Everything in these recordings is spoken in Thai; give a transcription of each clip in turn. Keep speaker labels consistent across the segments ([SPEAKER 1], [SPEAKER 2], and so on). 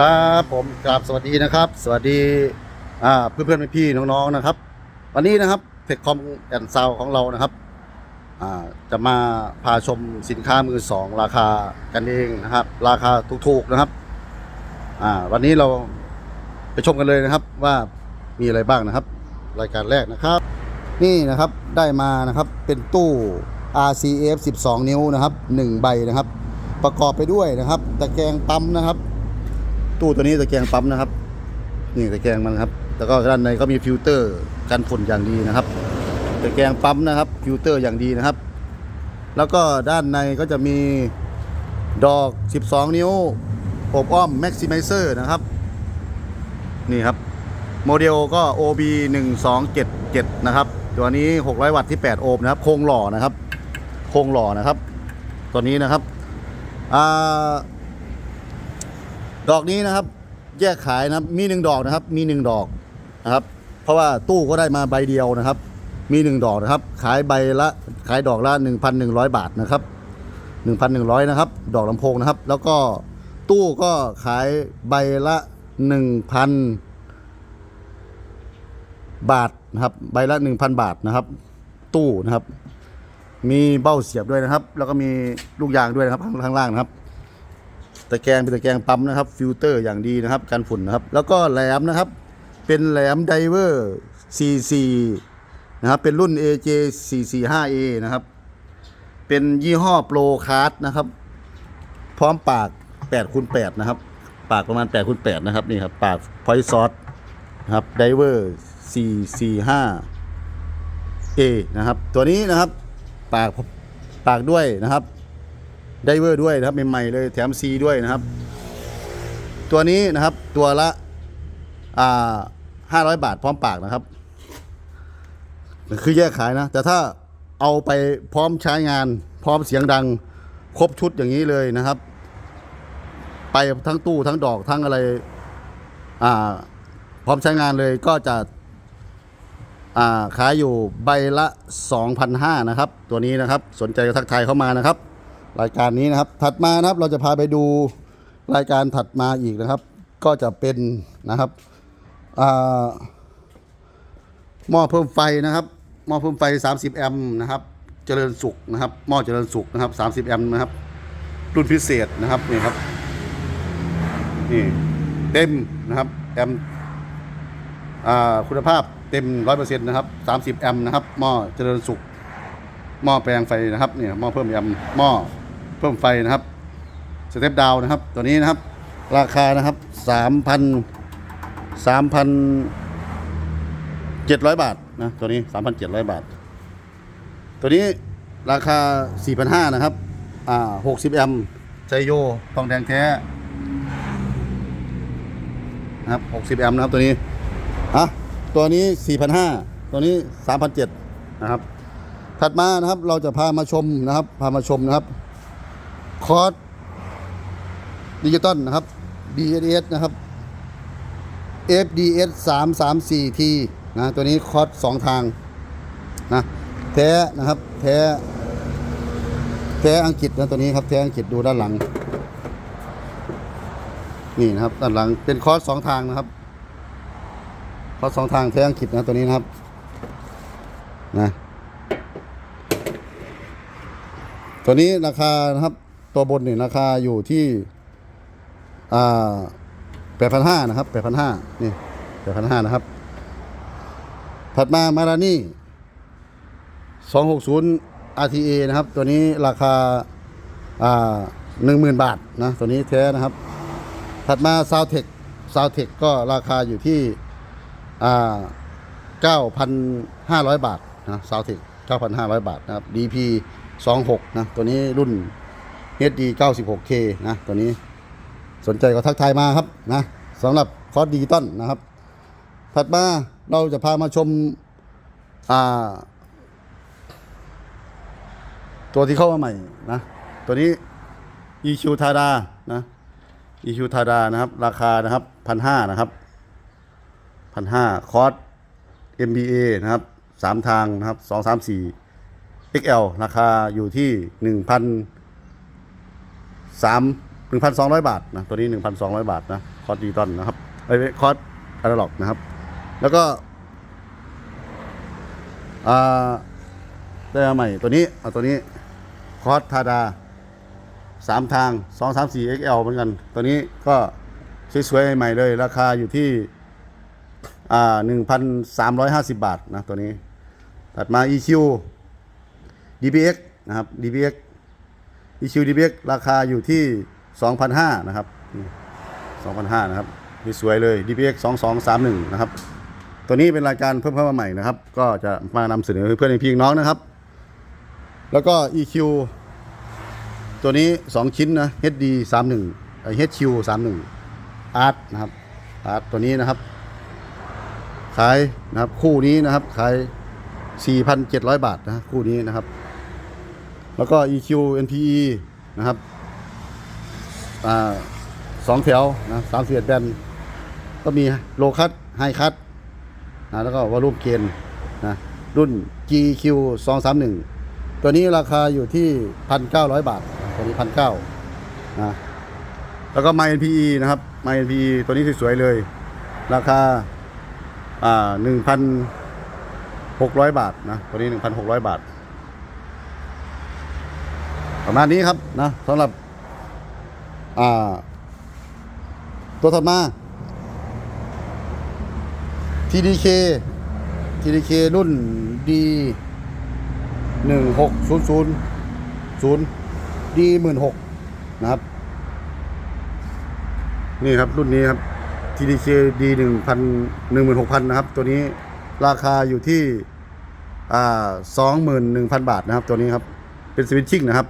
[SPEAKER 1] ครับผมกราบสวัสดีนะครับ สวัสดีอ่าเพื่อนเพื่อนพี่ๆน้องๆนะครับ วันนี้นะครับเทคคอมแอนซาวของเรานะครับอ่าจะมาพาชมสินค้ามือสองราคากันเองนะครับ ราคาถูกๆนะครับอ่าวันนี้เราไปชมกันเลยนะครับว่ามีอะไรบ้างนะครับ รายการแรกนะครับ นี่นะครับได้มานะครับเป็นตู้ RCF 12 นิ้วนะครับ1ใบนะครับ ประกอบไปด้วยนะครับ ตะแกรงปั๊มนะครับ ตู้ตัวนี้ตะแกรงปั๊มนะครับ นี่ตะแกรงมันครับ แล้วก็ด้านในก็มีฟิลเตอร์กันฝุ่นอย่างดีนะครับตะแกรงปั๊มนะครับ ฟิลเตอร์อย่างดีนะครับ แล้วก็ด้านในก็จะมีดอก 12 นิ้วอบอ้อม Maximizer นะครับ นี่ครับ โมเดลก็ OB 1277 นะครับ ตัวนี้ 600 วัตต์ที่ 8 โอห์มนะครับ โครงหล่อนะครับ โครงหล่อนะครับ ตัวนี้นะครับอ่า ดอกนี้นะครับ แยกขายนะครับมีหนึ่งดอกนะครับ มีหนึ่งดอกนะครับ เพราะว่าตู้ก็ได้มาใบเดียวนะครับ มีหนึ่งดอกนะครับ ขายใบละขายดอกละ1,100บาทนะครับ1,100นะครับ ดอกลำโพงนะครับ แล้วก็ตู้ก็ขายใบละ1,000บาทนะครับ ใบละ1,000บาทนะครับ ตู้นะครับ มีเบ้าเสียบด้วยนะครับ แล้วก็มีลูกยางด้วยนะครับข้างล่างนะครับ ตะแกรงเป็นตะแกรงปั๊มนะครับ ฟิลเตอร์อย่างดีนะครับกันฝุ่นนะครับ แล้วก็แหลมนะครับ เป็นแหลมไดเวอร์ CC นะครับ เป็นรุ่น AJ 445A นะครับ เป็นยี่ห้อโปรคาร์ดนะครับ พร้อมปาก8คูณ8นะครับ ปากประมาณ8คูณ8นะครับนี่ครับ ปากพอยซอสนะครับไดเวอร์ 445A นะครับ ตัวนี้นะครับ ปากปากด้วยนะครับ ไดเวอร์ด้วยนะครับใหม่ๆเลยแถมซีด้วยนะครับ ตัวนี้นะครับตัวละอ่าห้าร้อยบาทพร้อมปากนะครับ คือแยกขายนะ แต่ถ้าเอาไปพร้อมใช้งาน พร้อมเสียงดังครบชุดอย่างนี้เลยนะครับ ไปทั้งตู้ทั้งดอกทั้งอะไร อ่า พร้อมใช้งานเลยก็จะ อ่าขายอยู่ใบละ 2,500นะครับ ตัวนี้นะครับ สนใจก็ทักทายเข้ามานะครับ รายการนี้นะครับ ถัดมานะครับเราจะพาไปดูรายการถัดมาอีกนะครับ ก็จะเป็นนะครับอ่าหม้อเพิ่มไฟนะครับหม้อเพิ่มไฟ 30 แอมป์นะครับ เจริญสุขนะครับหม้อเจริญสุขนะครับ 30 แอมป์นะครับ รุ่นพิเศษนะครับนี่ครับนี่เต็มนะครับแอมป์อ่าคุณภาพเต็ม 100%นะครับ 30 แอมป์นะครับหม้อเจริญสุขหม้อแปลงไฟนะครับเนี่ยหม้อเพิ่มยำหม้อ พิ่มไฟนะครับสเต็ปดาวนะครับ ตัวนี้นะครับ ราคานะครับสามพันสามพันเจ็ดร้อยบาทนะตัวนี้สามพันเจ็ดร้อยบาท ตัวนี้ราคาสี่พันห้านะครับ อ่าหกสิบแอมป์ไซโยทองแดงแท้นะครับหกสิบแอมป์นะครับตัวนี้อะตัวนี้สี่พันห้าตัวนี้สามพันเจ็ดนะครับ ถัดมานะครับเราจะพามาชมนะครับ พามาชมนะครับ คอร์สดิจิตอลนะครับ DNS นะครับ FDS 3 3 4 T นะตัวนี้คอร์สสองทางนะแท้นะครับแท้แท้อังกฤษนะตัวนี้ครับแท้อังกฤษดูด้านหลัง นี่นะครับด้านหลังเป็นคอร์สสองทางนะครับ คอร์สสองทางแท้อังกฤษนะตัวนี้นะครับนะตัวนี้ราคานะครับ ตัวบนนี่ราคาอยู่ที่อ่าแปดพันห้านะครับแปดพันห้านี่แปดพันห้านะครับ ถัดมามารานี่สองหกศูนย์ RTA นะครับ ตัวนี้ราคาอ่าหนึ่งหมื่นบาทนะ ตัวนี้แท้นะครับ ถัดมาซาวเทคซาวเทคก็ราคาอยู่ที่อ่าเก้าพันห้าร้อยบาทนะซาวเทคเก้าพันห้าร้อยบาทนะครับ DP 26นะ ตัวนี้รุ่น HD 96K นะตัวนี้สนใจก็ทักทายมาครับนะสำหรับคอร์สดิจิตอลนะครับ ถัดมาเราจะพามาชมาตัวที่เข้ามาใหม่นะ ตัวนี้ EQ Tada นะ EQ Tada นะครับ ราคานะครับพันห้านะครับพันห้าคอร์ส MBA นะครับสามทางนะครับสองสามสี่ XL ราคาอยู่ที่หนึ่งพัน สาม1,200บาทนะตัวนี้1,200บาทนะคอร์สดิจิตอลนะครับไอ้คอร์สอนาล็อกนะครับ แล้วก็อ่าได้มาใหม่ตัวนี้เอาตัวนี้คอร์สทาดาสามทาง2 3 4 XL เหมือนกัน ตัวนี้ก็สวยๆใหม่เลย ราคาอยู่ที่อ่า1,350บาทนะตัวนี้ ถัดมา EQ DBX นะครับ DBX EQ DBX ราคาอยู่ที่2,500นะครับ2,500นะครับนี่สวยเลย DBX 2231นะครับ ตัวนี้เป็นรายการเพิ่มเข้ามาใหม่นะครับ ก็จะมานำเสนอเพื่อนพี่น้องนะครับ แล้วก็ EQ ตัวนี้ 2 ชิ้นนะ HD 31 HQ 31 Art นะครับ Art ตัวนี้นะครับ ขายนะครับคู่นี้นะครับ ขาย 4,700 บาทนะคู่นี้นะครับ แล้วก็ EQ NPE นะครับอ่าสองแถวนะสามสิบเอ็ดแบนก็มีโลคัตไฮคัตนะแล้วก็วอลุ่มเกนนะรุ่น GQ 231 ตัวนี้ราคาอยู่ที่ 1,900 บาท ตัวนี้ 1,900นะแล้วก็ My NPE นะครับ My NPE ตัวนี้สวยๆเลย ราคาอ่า1,600 บาทนะตัวนี้ 1,600 บาท ประมาณนี้ครับนะสำหรับอ่าตัวถัดมา TDK TDK รุ่น D หนึ่งหกศูนย์ศูนย์ศูนย์ D หมื่นหกนะครับ นี่ครับรุ่นนี้ครับ TDK D หนึ่งพันหนึ่งหมื่นหกพันนะครับ ตัวนี้ราคาอยู่ที่ อ่าสองหมื่นหนึ่งพันบาทนะครับ ตัวนี้ครับ เป็นสวิตชิ่งนะครับ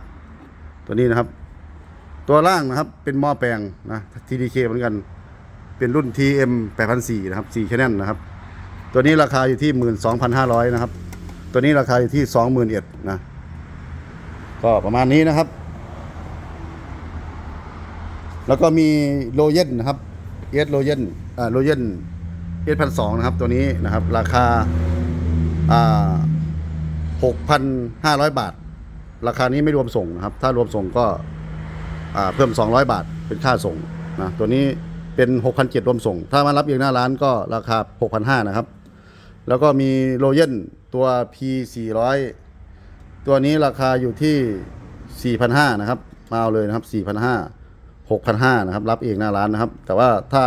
[SPEAKER 1] ตัวนี้นะครับ ตัวล่างนะครับเป็นหม้อแปลงนะ TDK เหมือนกัน เป็นรุ่น TM 8004นะครับ4 channel นะครับ ตัวนี้ราคาอยู่ที่ 12,500 นะครับ ตัวนี้ราคาอยู่ที่ 21,000นะ ก็ประมาณนี้นะครับ แล้วก็มีโลเยนนะครับเอสโลเยนอ่าโลเยนเอสพันสองนะครับตัวนี้นะครับ ราคาอ่าหกพันห้าร้อยบาท ราคานี้ไม่รวมส่งนะครับ ถ้ารวมส่งก็เพิ่ม 200 บาทเป็นค่าส่งนะตัวนี้เป็น 6,700รวมส่ง ถ้ามารับเองหน้าร้านก็ราคา 6,500นะครับ แล้วก็มีโรเยนตัว P 400ตัวนี้ราคาอยู่ที่4,500นะครับมาเอาเลยนะครับ4,500 6,500นะครับ รับเองหน้าร้านนะครับ แต่ว่าถ้า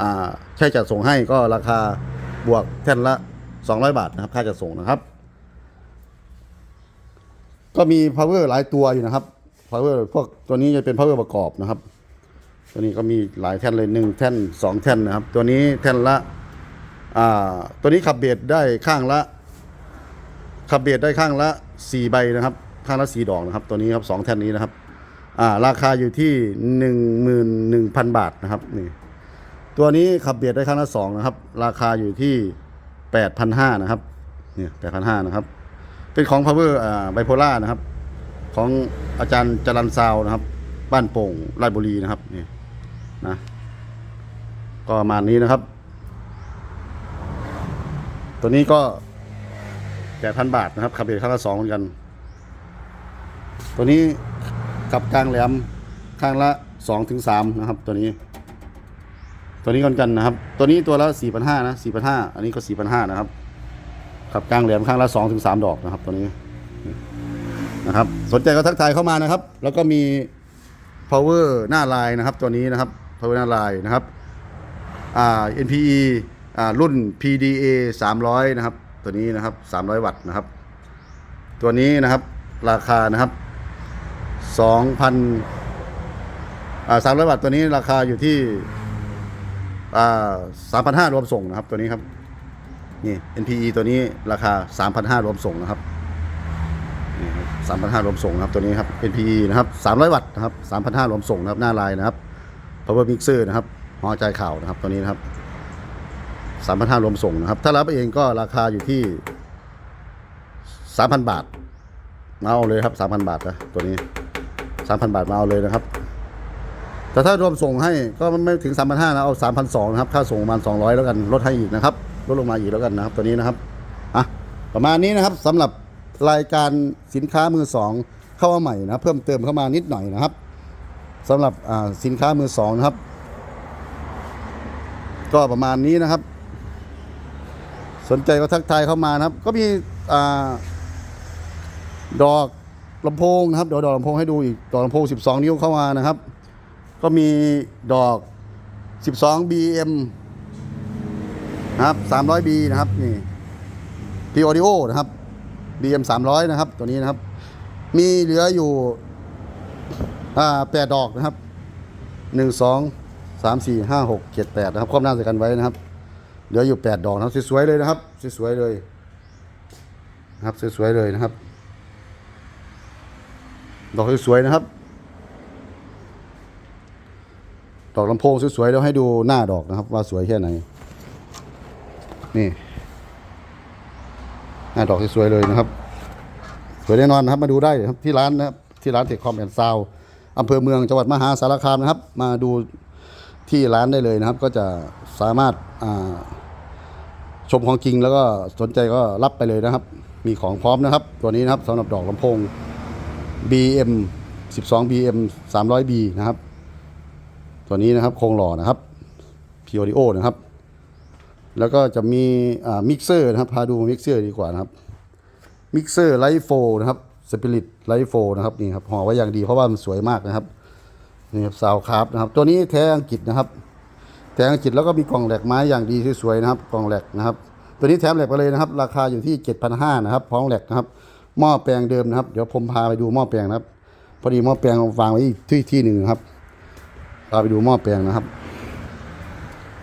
[SPEAKER 1] อ่าใช่จัดส่งให้ก็ราคาบวกแท่นละ 200 บาทนะครับ ค่าจัดส่งนะครับ ก็มี power หลายตัวอยู่นะครับ power พวกตัวนี้จะเป็น power ประกอบนะครับ ตัวนี้ก็มีหลายแท่นเลยหนึ่งแท่นสองแท่นนะครับ ตัวนี้แท่นละอ่าตัวนี้ขับเบสได้ข้างละขับเบสได้ข้างละสี่ใบนะครับ ข้างละสี่ดอกนะครับ ตัวนี้ครับสองแท่นนี้นะครับอ่าราคาอยู่ที่หนึ่งหมื่นหนึ่งพันบาทนะครับนี่ตัวนี้ขับเบียดได้ครั้งละสองนะครับ ราคาอยู่ที่แปดพันห้านะครับเนี่ยแปดพันห้านะครับ เป็นของ power อ่าไบโพล่านะครับ ของอาจารย์จรันซาวนะครับ บ้านโป่งราชบุรีนะครับนี่นะก็ประมาณนี้นะครับ ตัวนี้ก็แปดพันบาทนะครับขับเบียดครั้งละสองเหมือนกัน ตัวนี้ขับกลางแหลมข้างละสองถึงสามนะครับ ตัวนี้ ตัวนี้กันกันนะครับ ตัวนี้ตัวละสี่พันห้านะสี่พันห้าอันนี้ก็สี่พันห้านะครับ ขับกลางแหลมข้างละสองถึงสามดอกนะครับตัวนี้นะครับ สนใจก็ทักทายเข้ามานะครับ แล้วก็มี power หน้าลายนะครับ ตัวนี้นะครับ power หน้าลายนะครับอ่า NPE อ่ารุ่น PDA 300 นะครับ ตัวนี้นะครับ 300 วัตต์นะครับ ตัวนี้นะครับ ราคานะครับ2,000อ่า300 วัตต์ตัวนี้ราคาอยู่ที่อ่าสามพันห้ารวมส่งนะครับ ตัวนี้ครับ นี่ NPE ตัวนี้ราคาสามพันห้ารวมส่งนะครับนี่สามพันห้ารวมส่งนะครับตัวนี้ครับ NPE นะครับสามร้อยวัตต์นะครับสามพันห้ารวมส่งนะครับหน้าลายนะครับ Power Mixer นะครับหอใจข่าวนะครับตัวนี้นะครับสามพันห้ารวมส่งนะครับ ถ้ารับเองก็ราคาอยู่ที่สามพันบาท มาเอาเลยครับสามพันบาทนะตัวนี้สามพันบาทมาเอาเลยนะครับแต่ถ้ารวมส่งให้ก็ไม่ถึง 3,500นะเอา 3,200นะครับ ค่าส่งประมาณ 200 แล้วกันลดให้อีกนะครับ ลดลงมาอีกแล้วกันนะครับตัวนี้นะครับอะประมาณนี้นะครับสำหรับรายการสินค้ามือสองเข้ามาใหม่นะเพิ่มเติมเข้ามานิดหน่อยนะครับสำหรับสินค้ามือสองนะครับ ก็ประมาณนี้นะครับ สนใจก็ทักทายเข้ามานะครับ ก็มีอดอกลำโพงนะครับเดี๋ยวดอกลำโพงให้ดูอีกดอกลำโพง 12 นิ้วเข้ามานะครับ ก็มีดอก 12 BM นะครับ 300B นะครับนี่พีออดิโอนะครับ BM 300 นะครับ ตัวนี้นะครับ มีเหลืออยู่อ่าแปดดอกนะครับหนึ่งสองสามสี่ห้าหกเจ็ดแปดนะครับครอบหน้าใสกันไว้นะครับ เหลืออยู่แปดดอกนะครับสวยๆเลยนะครับสวยๆเลยนะครับสวยๆเลยนะครับ ดอกสวยๆนะครับดอกลำโพงสวยๆเดี๋ยวให้ดูหน้าดอกนะครับ ว่าสวยแค่ไหน นี่หน้าดอกสวยๆเลยนะครับ สวยแน่นอนนะครับ มาดูได้ครับที่ร้านนะครับที่ร้านเทคคอมแอนด์ซาวอำเภอเมืองจังหวัดมหาสารคามนะครับ มาดูที่ร้านได้เลยนะครับ ก็จะสามารถาชมของจริงแล้วก็สนใจก็รับไปเลยนะครับ มีของพร้อมนะครับ ตัวนี้นะครับสำหรับดอกลำโพง BM 12 BM 300B นะครับ ตัวนี้นะครับโครงหล่อนะครับ p o d o นะครับ แล้วก็จะมีอ่ามิกเซอร์นะครับพาดูมิกเซอร์ดีกว่านะครับมิกเซอร์ไลท์โฟนะครับสปิริตไลท์โฟนะครับนี่ครับห่อไว้อย่างดีเพราะว่ามันสวยมากนะครับนี่ครับซาวคราฟนะครับ ตัวนี้แท้อังกฤษนะครับ แท้อังกฤษแล้วก็มีกล่องแหลกไม้อย่างดีสวยๆนะครับ กล่องแหลกนะครับ ตัวนี้แถมแหลกไปเลยนะครับ ราคาอยู่ที่ 7,500นะครับพร้อมแหลกนะครับหม้อแปลงเดิมนะครับ เดี๋ยวผมพาไปดูหม้อแปลงนะครับ พอดีหม้อแปลงวางไว้ที่ที่หนึ่งนะครับพาไปดูหม้อแปลงนะครับ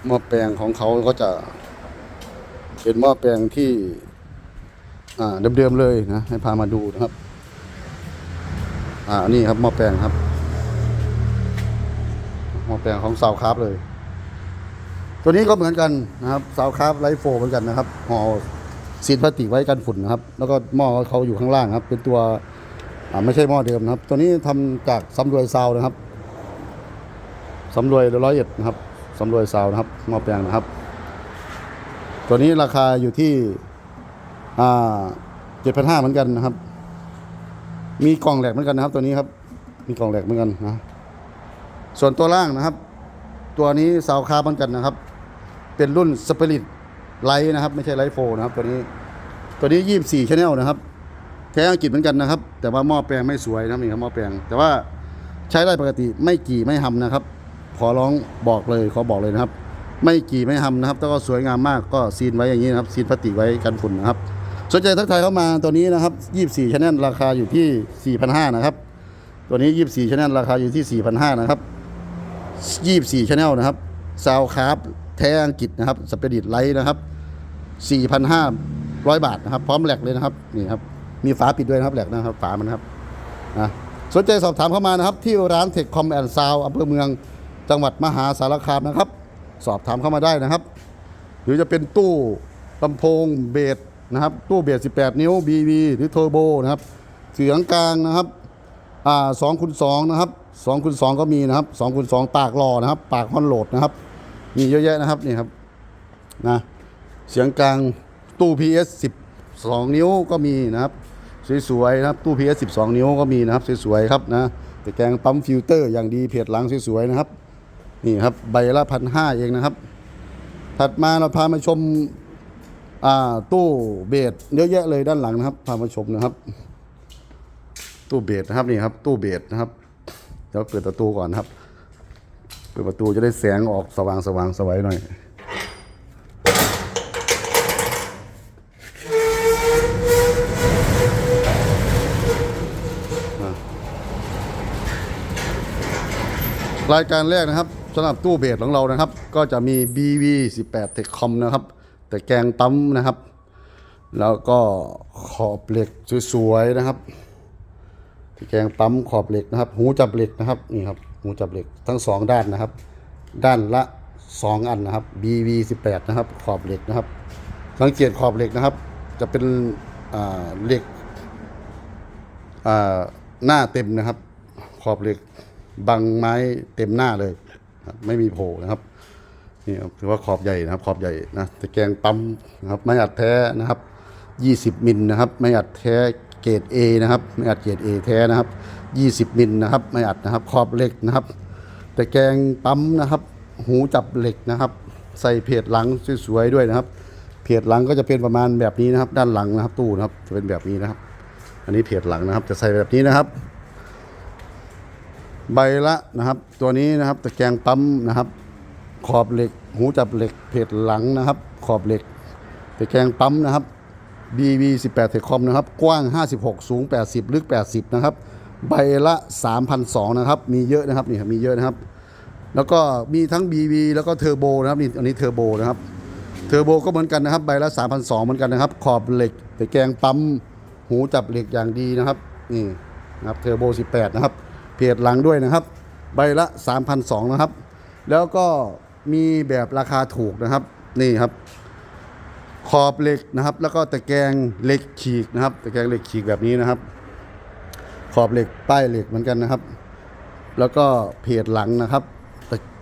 [SPEAKER 1] หม้อแปลงของเขาก็จะ เป็นหม้อแปลงที่เดิมๆเลยนะ ให้พามาดูนะครับ อ่านี่ครับหม้อแปลงครับหม้อแปลงของซาวคราฟเลย ตัวนี้ก็เหมือนกันนะครับซาวคราฟไลท์โฟเหมือนกันนะครับห่อซีนพลาสติกไว้กันฝุ่นนะครับ แล้วก็หม้อเขาอยู่ข้างล่างครับ เป็นตัวไม่ใช่หม้อเดิมนะครับ ตัวนี้ทำจากสำรวยซาวนะครับสำรวยร้อยเอ็ดนะครับสำรวยซาวนะครับหม้อแปลงนะครับ ตัวนี้ราคาอยู่ที่อ่าเจ็ดพันห้าเหมือนกันนะครับ มีกล่องแหลกเหมือนกันนะครับ ตัวนี้ครับ มีกล่องแหลกเหมือนกันนะ ส่วนตัวล่างนะครับ ตัวนี้สาวคาเหมือนกันนะครับ เป็นรุ่นสปิริตไลท์นะครับ ไม่ใช่ไลท์โฟนะครับ ตัวนี้ ตัวนี้ยี่สี่ชแนลนะครับแท้อังกฤษเหมือนกันนะครับ แต่ว่าหม้อแปลงไม่สวยนะครับนี่ครับหม้อแปลง แต่ว่าใช้ได้ปกติไม่กี่ไม่หำนะครับ ขอร้องบอกเลยขอบอกเลยนะครับ ไม่กี่ไม่หำนะครับแต่ก็สวยงามมากก็ซีนไว้อย่างนี้นะครับซีนพลาสติกไว้กันฝุ่นนะครับ สนใจทักทายเข้ามาตัวนี้นะครับ24ชแนลราคาอยู่ที่ 4,500นะครับ ตัวนี้ 24ชแนลราคาอยู่ที่ 4,500นะครับ24ชแนลนะครับซาวคาร์บแท้อังกฤษนะครับสเปริตไลท์นะครับ 4,500 บาทนะครับ พร้อมแหลกเลยนะครับนี่ครับมีฝาปิดด้วยนะครับแหลกนะครับฝามันนะครับนะสนใจสอบถามเข้ามานะครับ ที่ร้านเทคคอมแอนด์ซาวอำเภอเมืองจังหวัดมหาสารคามนะครับ สอบถามเข้ามาได้นะครับ หรือจะเป็นตู้ลำโพงเบสนะครับ ตู้เบส 18 นิ้ว BV หรือเทอร์โบนะครับ เสียงกลางนะครับอ่า2คูณ2นะครับ2คูณ2ก็มีนะครับ2คูณ2ปากหล่อนะครับ ปากฮอนโหลดนะครับ มีเยอะแยะนะครับนี่ครับนะเสียงกลางตู้ PS 12 นิ้วก็มีนะครับ สวยๆนะครับตู้ PS 12 นิ้วก็มีนะครับ สวยๆครับนะแต่แกงปั๊มฟิลเตอร์อย่างดีเพจหลังสวยๆนะครับ นี่ครับใบละพันห้าเองนะครับ ถัดมาเราพามาชมตู้เบสเยอะแยะเลยด้านหลังนะครับ พามาชมนะครับ ตู้เบสนะครับนี่ครับ ตู้เบสนะครับเดี๋ยวเปิดประตูก่อนครับ เปิดประตูจะได้แสงออกสว่างสว่างสวัยหน่อยรายการแรกนะครับ สำหรับตู้เบสของเรานะครับ ก็จะมี BV 18 Techcom นะครับ แต่แกงปั๊มนะครับ แล้วก็ขอบเหล็กสวยๆนะครับที่แกงปั๊มขอบเหล็กนะครับ หูจับเหล็กนะครับนี่ครับหูจับเหล็กทั้งสองด้านนะครับ ด้านละสองอันนะครับ BV 18 นะครับ ขอบเหล็กนะครับ สังเกตขอบเหล็กนะครับ จะเป็นเหล็กหน้าเต็มนะครับ ขอบเหล็กบังไม้เต็มหน้าเลย ไม่มีโผล่นะครับนี่คือว่าขอบใหญ่นะครับ ขอบใหญ่นะตะแกรงปั๊มนะครับไม่อัดแท้นะครับ 20 มิลนะครับ ไม่อัดแท้เกรด A นะครับ ไม่อัดเกรด A แท้นะครับ 20 มิลนะครับ ไม่อัดนะครับ ขอบเหล็กนะครับตะแกรงปั๊มนะครับ หูจับเหล็กนะครับ ใส่เพจหลังสวยๆด้วยนะครับ เพจหลังก็จะเป็นประมาณแบบนี้นะครับ ด้านหลังนะครับ ตู้นะครับจะเป็นแบบนี้นะครับ อันนี้เพจหลังนะครับ จะใส่แบบนี้นะครับ ใบละนะครับ ตัวนี้นะครับตะแกรงปั๊มนะครับ ขอบเหล็ก หูจับเหล็กเพจหลังนะครับ ขอบเหล็กตะแกรงปั๊มนะครับ BB 18เทคอมนะครับ กว้าง 56 สูง 80 ลึก 80 นะครับ ใบละ3,200นะครับ มีเยอะนะครับนี่ครับมีเยอะนะครับ แล้วก็มีทั้ง BB แล้วก็เทอร์โบนะครับนี่อันนี้เทอร์โบนะครับ เทอร์โบก็เหมือนกันนะครับ ใบละ3,200เหมือนกันนะครับ ขอบเหล็กตะแกรงปั๊ม หูจับเหล็กอย่างดีนะครับ นี่นะครับ เทอร์โบ 18 นะครับ เพจหลังด้วยนะครับ ใบละ 3,200นะครับ แล้วก็มีแบบราคาถูกนะครับ นี่ครับ ขอบเหล็กนะครับ แล้วก็ตะแกรงเหล็กฉีกนะครับ ตะแกรงเหล็กฉีกแบบนี้นะครับ ขอบเหล็กป้ายเหล็กเหมือนกันนะครับ แล้วก็เพจหลังนะครับ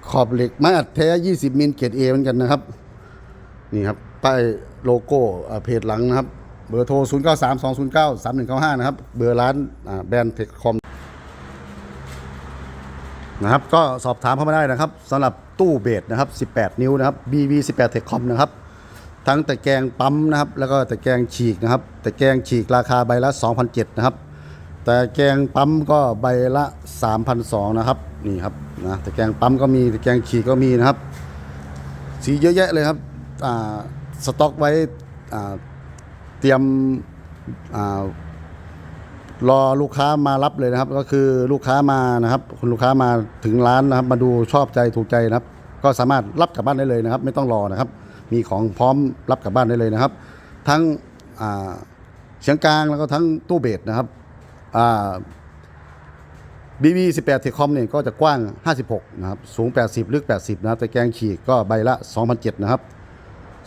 [SPEAKER 1] ขอบเหล็กไม้อัดแท้ 20มิลเกรดเอเหมือนกันนะครับ นี่ครับป้ายโลโก้อ่าเพจหลังนะครับ เบอร์โทร 0 9 3 2 0 9 3 1 9 5 นะครับ เบอร์ร้านแบรนด์เทคคอม นะครับก็สอบถามเข้ามาได้นะครับสำหรับตู้เบสนะครับ 18 นิ้วนะครับ BV 18 t e c h c o m นะครับ ทั้งตะแกรงปั๊มนะครับ แล้วก็ตะแกรงฉีกนะครับตะแกรงฉีกราคาใบละ2,007นะครับแต่แกงปั๊มก็ใบละ3,200นะครับนี่ครับนะตะแกรงปั๊มก็มีตะแกรงฉีกก็มีนะครับ สีเยอะแยะเลยครับอ่าสต็อกไว้อ่าเตรียมอ่า รอลูกค้ามารับเลยนะครับ ก็คือลูกค้ามานะครับคุณลูกค้ามาถึงร้านนะครับ มาดูชอบใจถูกใจนะครับ ก็สามารถรับกลับบ้านได้เลยนะครับ ไม่ต้องรอนะครับ มีของพร้อมรับกลับบ้านได้เลยนะครับ ทั้งเสียงกลางแล้วก็ทั้งตู้เบสนะครับอ่า BB 18 t e c o m เนี่ยก็จะกว้าง 56 นะครับ สูง 80 ลึก 80 นะครับแต่แกงฉีกก็ใบละ 2,007นะครับ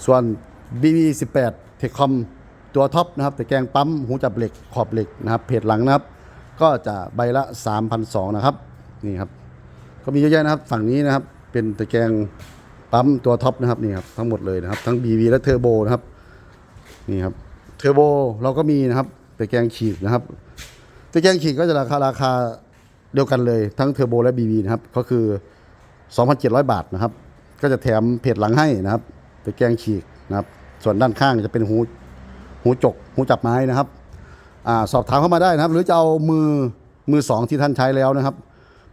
[SPEAKER 1] ส่วน BB 18 t e c o m ตัวท็อปนะครับแต่แกงปั๊มหูจับเหล็กขอบเหล็กนะครับเพจหลังนะครับ ก็จะใบละ3,200นะครับนี่ครับก็มีเยอะแยะนะครับฝั่งนี้นะครับเป็นตะแกรงปั๊มตัวท็อปนะครับนี่ครับทั้งหมดเลยนะครับ ทั้ง BB และเทอร์โบนะครับนี่ครับเทอร์โบเราก็มีนะครับตะแกรงฉีกนะครับตะแกรงฉีกก็จะราคาราคาเดียวกันเลยทั้งเทอร์โบและ BB นะครับก็คือ 2,700 บาทนะครับ ก็จะแถมเพจหลังให้นะครับตะแกรงฉีกนะครับส่วนด้านข้างจะเป็นหู หูจกหูจับไม้นะครับอสอบถามเข้ามาได้นะครับ หรือจะเอามือมือสองที่ท่านใช้แล้วนะครับ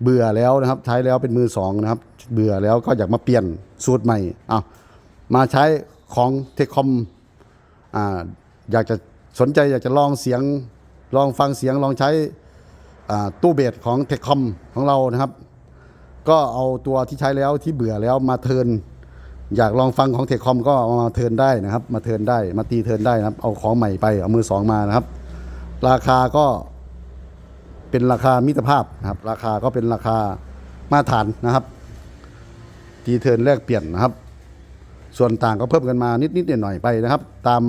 [SPEAKER 1] เบื่อแล้วนะครับใช้แล้วเป็นมือสองนะครับ เบื่อแล้วก็อยากมาเปลี่ยนสูตรใหม่อ้าวมาใช้ของเทคคอมออยากจะสนใจอยากจะลองเสียงลองฟังเสียงลองใช้ตู้เบสของเทคคอมของเรานะครับ ก็เอาตัวที่ใช้แล้วที่เบื่อแล้วมาเทิน อยากลองฟังของเทคคอมก็มาเทิร์นได้นะครับ มาเทิร์นได้มาตีเทิร์นได้นะครับ เอาของใหม่ไปเอามือสองมานะครับ ราคาก็เป็นราคามิตรภาพนะครับ ราคาก็เป็นราคามาตรฐานนะครับ ตีเทิร์นแลกเปลี่ยนนะครับ ส่วนต่างก็เพิ่มกันมานิดๆหน่อยๆไปนะครับ ตาม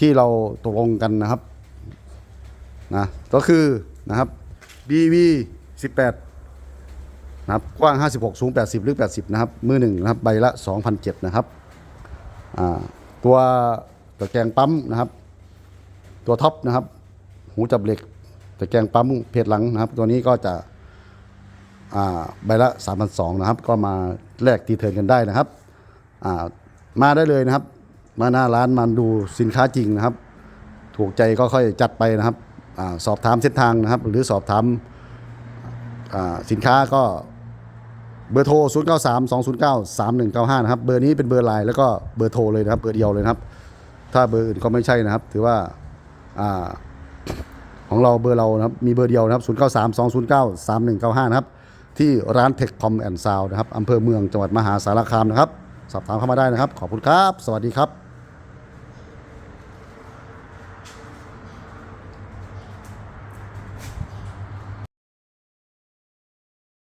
[SPEAKER 1] ที่เราตกลงกันนะครับนะก็คือนะครับ BV 18 นะครับกว้าง 56 สูง 80 ลึก 80 นะครับ มือหนึ่งนะครับ ใบละ 2,007นะครับตัวตะแกรงปั๊มนะครับ ตัวท็อปนะครับ หูจับเหล็กตะแกรงปั๊มเพจหลังนะครับ ตัวนี้ก็จะใบละ3,200นะครับ ก็มาแลกตีเทินกันได้นะครับ มาได้เลยนะครับ มาหน้าร้านมาดูสินค้าจริงนะครับ ถูกใจก็ค่อยจัดไปนะครับอสอบถามเส้นทางนะครับ หรือสอบถามสินค้าก็ เบอร์โทร 0 9 3 2 0 9 3 1 9 5 นะครับ เบอร์นี้เป็นเบอร์ไลน์แล้วก็เบอร์โทรเลยนะครับ เบอร์เดียวเลยนะครับ ถ้าเบอร์อื่นก็ไม่ใช่นะครับ ถือว่าอ่าของเราเบอร์เรานะครับ มีเบอร์เดียวนะครับ 0 9 3 2 0 9 3 1 9 5 นะครับ ที่ร้านเทคคอมแอนด์ซาวนะครับอำเภอเมืองจังหวัดมหาสารคามนะครับ สอบถามเข้ามาได้นะครับ ขอบคุณครับ สวัสดีครับ